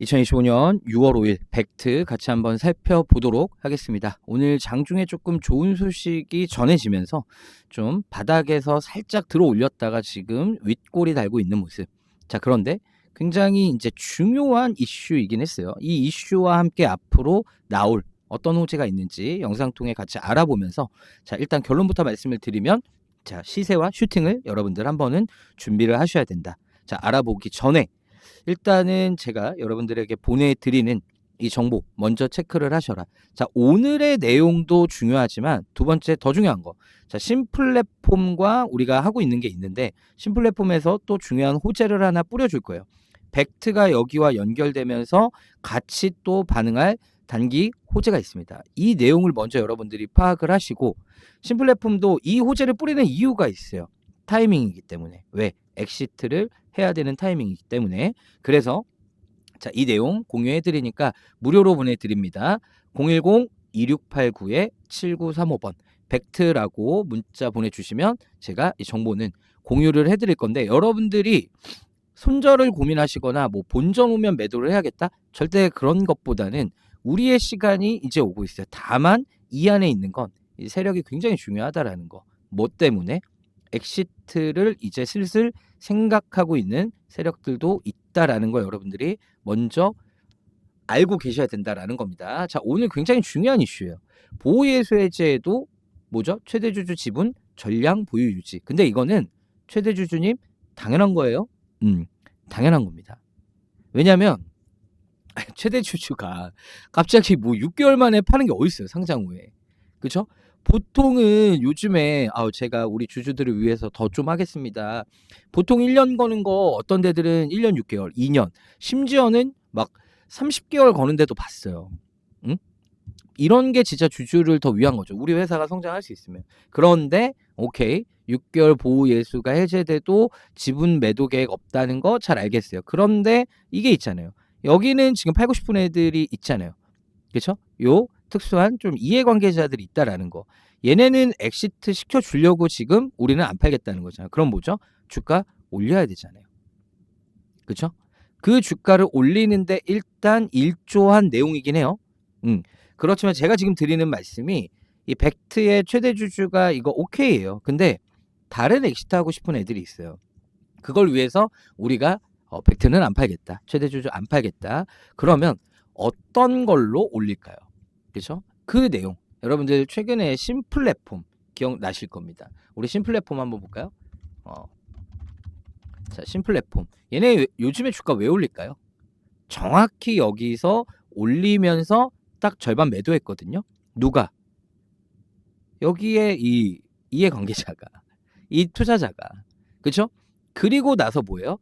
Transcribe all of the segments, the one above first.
2025년 6월 5일 팩트 같이 한번 살펴보도록 하겠습니다. 오늘 장중에 조금 좋은 소식이 전해지면서 좀 바닥에서 살짝 들어 올렸다가 지금 윗골이 달고 있는 모습. 자, 그런데 굉장히 이제 중요한 이슈이긴 했어요. 이 이슈와 함께 앞으로 나올 어떤 호재가 있는지 영상 통해 같이 알아보면서 자, 일단 결론부터 말씀을 드리면 자, 시세와 슈팅을 여러분들 한 번은 준비를 하셔야 된다. 자, 알아보기 전에 일단은 제가 여러분들에게 보내드리는 이 정보 먼저 체크를 하셔라. 자, 오늘의 내용도 중요하지만 두 번째 더 중요한 거. 자, 신플랫폼과 우리가 하고 있는 게 있는데 신플랫폼에서 또 중요한 호재를 하나 뿌려줄 거예요. 벡트가 여기와 연결되면서 같이 또 반응할 단기 호재가 있습니다. 이 내용을 먼저 여러분들이 파악을 하시고 신플랫폼도 이 호재를 뿌리는 이유가 있어요. 타이밍이기 때문에. 왜? 엑시트를 해야 되는 타이밍이기 때문에. 그래서 자, 이 내용 공유해 드리니까 무료로 보내 드립니다. 010-2689-7935번 벡트라고 문자 보내 주시면 제가 이 정보는 공유를 해 드릴 건데 여러분들이 손절을 고민하시거나 뭐 본전 오면 매도를 해야겠다? 절대 그런 것보다는 우리의 시간이 이제 오고 있어요. 다만 이 안에 있는 건 이 세력이 굉장히 중요하다라는 거. 뭐 때문에 엑시트를 이제 슬슬 생각하고 있는 세력들도 있다라는 거 여러분들이 먼저 알고 계셔야 된다라는 겁니다. 자, 오늘 굉장히 중요한 이슈예요. 보호예수해제도 뭐죠? 최대주주 지분 전량 보유 유지. 근데 이거는 최대주주님 당연한 거예요. 음, 당연한 겁니다. 왜냐하면 최대주주가 갑자기 뭐 6개월 만에 파는 게 어디 있어요 상장 후에, 그렇죠? 보통은 요즘에 아 제가 우리 주주들을 위해서 더 좀 하겠습니다. 보통 1년 거는 거 어떤 데들은 1년 6개월, 2년, 심지어는 막 30개월 거는 데도 봤어요. 응? 이런 게 진짜 주주를 더 위한 거죠. 우리 회사가 성장할 수 있으면. 그런데 오케이 6개월 보호 예수가 해제돼도 지분 매도 계획 없다는 거 잘 알겠어요. 그런데 이게 있잖아요. 여기는 지금 팔고 싶은 애들이 있잖아요. 그렇죠? 요 특수한 좀 이해관계자들이 있다라는 거. 얘네는 엑시트 시켜 주려고 지금 우리는 안 팔겠다는 거잖아요. 그럼 뭐죠? 주가 올려야 되잖아요. 그렇죠? 그 주가를 올리는데 일단 일조한 내용이긴 해요. 음. 그렇지만 제가 지금 드리는 말씀이 이 벡트의 최대 주주가 이거 오케이예요. 근데 다른 엑시트 하고 싶은 애들이 있어요. 그걸 위해서 우리가 어, 벡트는 안 팔겠다. 최대 주주 안 팔겠다. 그러면 어떤 걸로 올릴까요? 그렇죠? 그 내용 여러분들 최근에 신플랫폼 기억나실 겁니다. 우리 신플랫폼 한번 볼까요? 어. 자, 신플랫폼. 얘네 왜- 요즘에 주가 왜 올릴까요? 정확히 여기서 올리면서 딱 절반 매도했거든요. 누가? 여기에 이 이해관계자가, 이 투자자가, 그렇죠? 그리고 나서 뭐예요?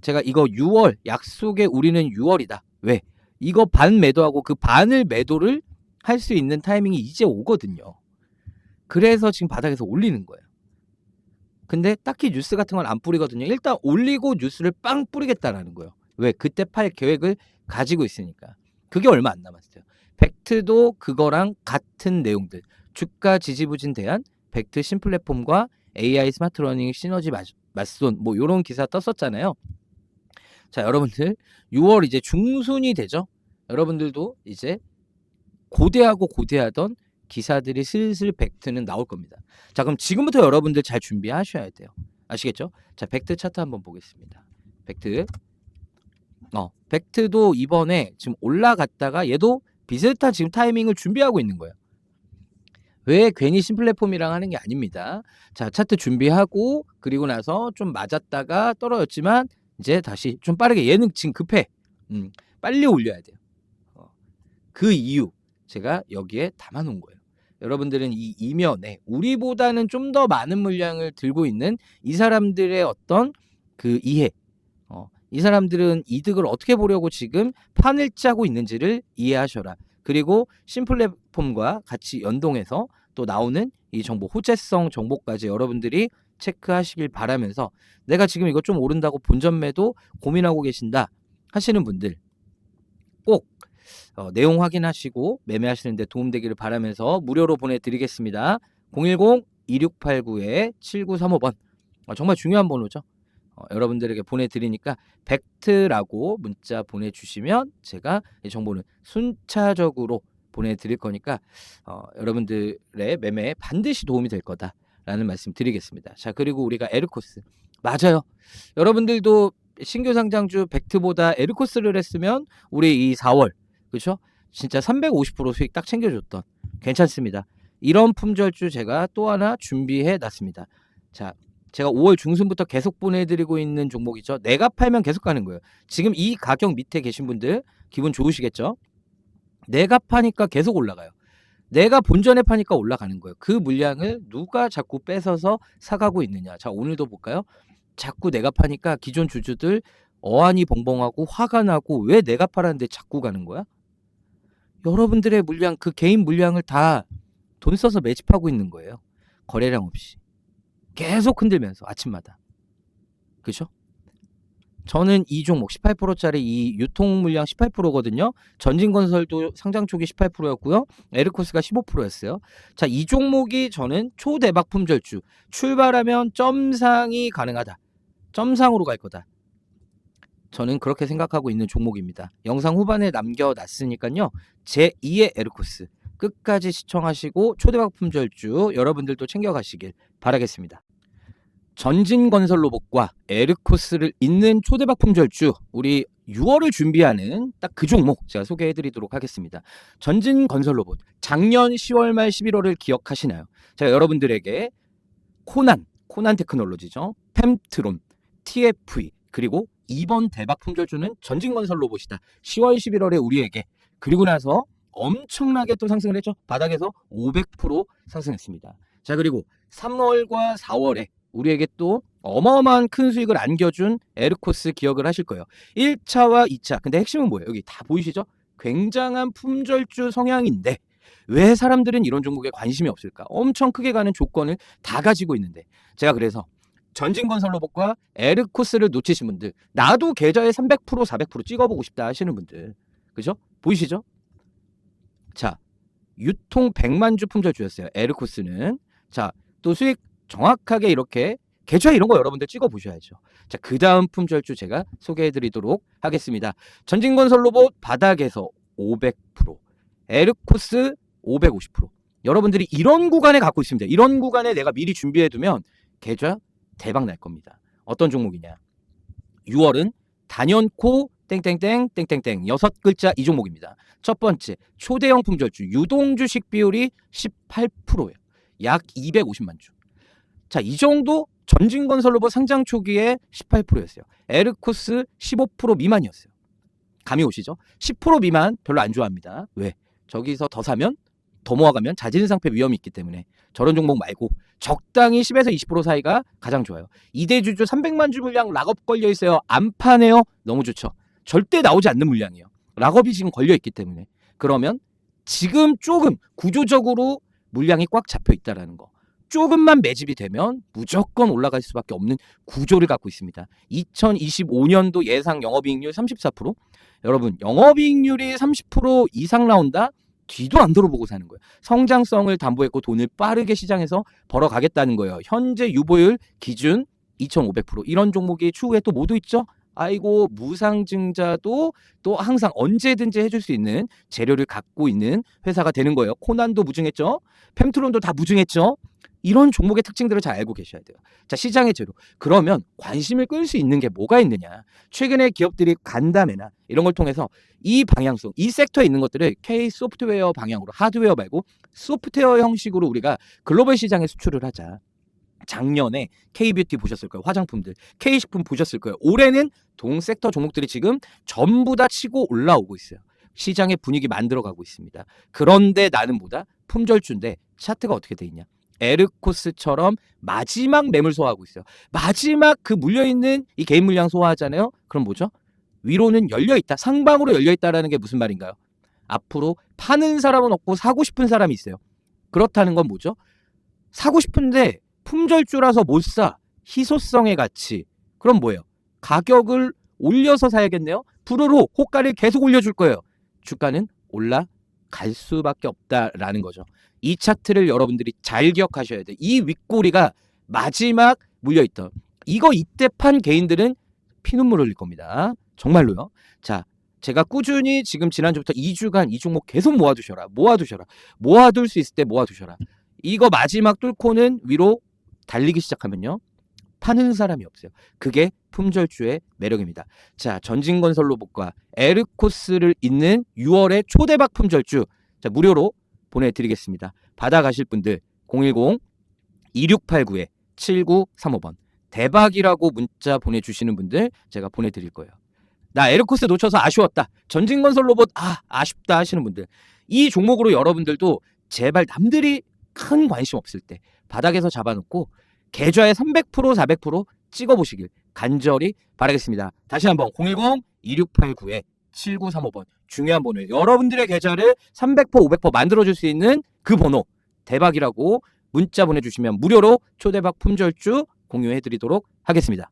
제가 이거 6월 약속에 우리는 6월이다. 왜? 이거 반 매도하고 그 반을 매도를 할 수 있는 타이밍이 이제 오거든요. 그래서 지금 바닥에서 올리는 거예요. 근데 딱히 뉴스 같은 건 안 뿌리거든요. 일단 올리고 뉴스를 빵 뿌리겠다라는 거예요. 왜? 그때 팔 계획을 가지고 있으니까. 그게 얼마 안 남았어요. 팩트도 그거랑 같은 내용들. 주가 지지부진 대한 팩트 신플랫폼과 AI 스마트 러닝 시너지 맞- 맞손 뭐 요런 기사 떴었잖아요. 자, 여러분들 6월 이제 중순이 되죠. 여러분들도 이제 고대하고 고대하던 기사들이 슬슬 팩트는 나올 겁니다. 자, 그럼 지금부터 여러분들 잘 준비하셔야 돼요. 아시겠죠? 자, 팩트 차트 한번 보겠습니다. 팩트. 어, 팩트도 이번에 지금 올라갔다가 얘도 비슷한 지금 타이밍을 준비하고 있는 거예요. 왜 괜히 신플랫폼이랑 하는 게 아닙니다. 자, 차트 준비하고 그리고 나서 좀 맞았다가 떨어졌지만 이제 다시 좀 빠르게 얘는 지금 급해. 음, 빨리 올려야 돼요. 어, 그 이유 제가 여기에 담아 놓은 거예요. 여러분들은 이 이면에 우리보다는 좀 더 많은 물량을 들고 있는 이 사람들의 어떤 그 이해, 어, 이 사람들은 이득을 어떻게 보려고 지금 판을 짜고 있는지를 이해하셔라. 그리고 신플랫폼과 같이 연동해서 또 나오는 이 정보, 호재성 정보까지 여러분들이 체크하시길 바라면서 내가 지금 이거 좀 오른다고 본전 매도 고민하고 계신다 하시는 분들 꼭 어, 내용 확인하시고 매매하시는데 도움되기를 바라면서 무료로 보내드리겠습니다. 010-2689-7935번 어, 정말 중요한 번호죠. 어, 여러분들에게 보내드리니까 팩트라고 문자 보내주시면 제가 이 정보는 순차적으로 보내드릴 거니까 어, 여러분들의 매매에 반드시 도움이 될 거다 라는 말씀 드리겠습니다. 자 그리고 우리가 에르코스 맞아요. 여러분들도 신규 상장주 팩트보다 에르코스를 했으면 우리 이 4월 그렇죠? 진짜 350% 수익 딱 챙겨줬던 괜찮습니다. 이런 품절주 제가 또 하나 준비해 놨습니다. 자, 제가 5월 중순부터 계속 보내드리고 있는 종목이죠. 내가 팔면 계속 가는 거예요. 지금 이 가격 밑에 계신 분들 기분 좋으시겠죠? 내가 파니까 계속 올라가요. 내가 본전에 파니까 올라가는 거예요. 그 물량을 누가 자꾸 뺏어서 사가고 있느냐. 자, 오늘도 볼까요? 자꾸 내가 파니까 기존 주주들 어안이 벙벙하고 화가 나고 왜 내가 팔았는데 자꾸 가는 거야? 여러분들의 물량 그 개인 물량을 다 돈 써서 매집하고 있는 거예요. 거래량 없이 계속 흔들면서 아침마다 그죠? 저는 이 종목 18%짜리 이 유통 물량 18%거든요. 전진건설도 상장 초기 18%였고요. 에르코스가 15%였어요. 자, 이 종목이 저는 초대박 품절주. 출발하면 점상이 가능하다. 점상으로 갈 거다. 저는 그렇게 생각하고 있는 종목입니다. 영상 후반에 남겨놨으니까요. 제 2의 에르코스 끝까지 시청하시고 초대박 품절주 여러분들도 챙겨가시길 바라겠습니다. 전진건설 로봇과 에르코스를 잇는 초대박 품 절주 우리 6월을 준비하는 딱 그 종목 제가 소개해 드리도록 하겠습니다. 전진 건설 로봇 작년 10월 말 11월을 기억하시나요? 제가 여러분들에게 코난 코난 테크놀로지죠. 펜트론 TFE 그리고 이번 대박 품절주는 전진 건설 로봇이다. 10월 11월에 우리에게 그리고 나서 엄청나게 또 상승을 했죠. 바닥에서 500% 상승했습니다. 자 그리고 3월과 4월에 우리에게 또 어마어마한 큰 수익을 안겨준 에르코스 기억을 하실 거예요. 1차와 2차. 근데 핵심은 뭐예요? 여기 다 보이시죠? 굉장한 품절주 성향인데 왜 사람들은 이런 종목에 관심이 없을까? 엄청 크게 가는 조건을 다 가지고 있는데 제가 그래서 전진건설로봇과 에르코스를 놓치신 분들 나도 계좌에 300% 400% 찍어보고 싶다 하시는 분들 그죠? 보이시죠? 자 유통 100만 주 품절주였어요. 에르코스는 자 또 수익 정확하게 이렇게 계좌 이런 거 여러분들 찍어 보셔야죠. 자, 그 다음 품절주 제가 소개해 드리도록 하겠습니다. 전진건설 로봇 바닥에서 500%, 에르코스 550%. 여러분들이 이런 구간에 갖고 있습니다. 이런 구간에 내가 미리 준비해 두면 계좌 대박 날 겁니다. 어떤 종목이냐? 6월은 단연코 땡땡땡 땡땡땡 여섯 글자 이 종목입니다. 첫 번째 초대형 품절주 유동 주식 비율이 18%예요. 약 250만 주. 자, 이 정도 전진건설로봇 상장 초기에 18%였어요. 에르코스 15% 미만이었어요. 감이 오시죠? 10% 미만 별로 안 좋아합니다. 왜? 저기서 더 사면 더 모아가면 자진상패 위험이 있기 때문에 저런 종목 말고 적당히 10에서 20% 사이가 가장 좋아요. 이대주주 300만 주 물량 락업 걸려 있어요. 안 파네요. 너무 좋죠. 절대 나오지 않는 물량이에요. 락업이 지금 걸려 있기 때문에 그러면 지금 조금 구조적으로 물량이 꽉 잡혀 있다라는 거. 조금만 매집이 되면 무조건 올라갈 수밖에 없는 구조를 갖고 있습니다. 2025년도 예상 영업이익률 34%. 여러분, 영업이익률이 30% 이상 나온다? 뒤도 안 돌아보고 사는 거예요. 성장성을 담보했고 돈을 빠르게 시장에서 벌어가겠다는 거예요. 현재 유보율 기준 2,500% 이런 종목이 추후에 또 모두 있죠. 아이고 무상증자도 또 항상 언제든지 해줄 수 있는 재료를 갖고 있는 회사가 되는 거예요. 코난도 무증했죠. 펜트론도 다 무증했죠. 이런 종목의 특징들을 잘 알고 계셔야 돼요. 자 시장의 재료. 그러면 관심을 끌 수 있는 게 뭐가 있느냐. 최근에 기업들이 간담회나 이런 걸 통해서 이 방향성, 이 섹터에 있는 것들을 K 소프트웨어 방향으로 하드웨어 말고 소프트웨어 형식으로 우리가 글로벌 시장에 수출을 하자. 작년에 K뷰티 보셨을 거예요. 화장품들. K식품 보셨을 거예요. 올해는 동 섹터 종목들이 지금 전부 다 치고 올라오고 있어요. 시장의 분위기 만들어가고 있습니다. 그런데 나는 뭐다? 품절주인데 차트가 어떻게 돼 있냐? 에르코스처럼 마지막 매물 소화하고 있어요. 마지막 그 물려있는 이 개인 물량 소화하잖아요. 그럼 뭐죠? 위로는 열려있다. 상방으로 열려있다라는 게 무슨 말인가요? 앞으로 파는 사람은 없고 사고 싶은 사람이 있어요. 그렇다는 건 뭐죠? 사고 싶은데 품절주라서 못 사. 희소성의 가치. 그럼 뭐예요? 가격을 올려서 사야겠네요. 부르르 호가를 계속 올려줄 거예요. 주가는 올라 갈 수밖에 없다라는 거죠. 이 차트를 여러분들이 잘 기억하셔야 돼요. 이 윗꼬리가 마지막 물려있던 이거 이때 판 개인들은 피눈물 흘릴 겁니다. 정말로요. 자, 제가 꾸준히 지금 지난주부터 2주간 이 종목 계속 모아두셔라. 모아두셔라. 모아둘 수 있을 때 모아두셔라. 이거 마지막 뚫고는 위로 달리기 시작하면요. 파는 사람이 없어요. 그게 품절주의 매력입니다. 자, 전진건설 로봇과 에르코스를 잇는 6월의 초대박 품절주. 자, 무료로 보내드리겠습니다. 받아가실 분들 010-2689-7935번 대박이라고 문자 보내주시는 분들 제가 보내드릴 거예요. 나 에르코스 놓쳐서 아쉬웠다. 전진건설 로봇 아 아쉽다 하시는 분들 이 종목으로 여러분들도 제발 남들이 큰 관심 없을 때 바닥에서 잡아놓고 계좌에 300% 400% 찍어보시길 간절히 바라겠습니다. 다시 한번 010-2689-7935번 중요한 번호예요. 여러분들의 계좌를 300% 500% 만들어줄 수 있는 그 번호 대박이라고 문자 보내주시면 무료로 초대박 품절주 공유해드리도록 하겠습니다.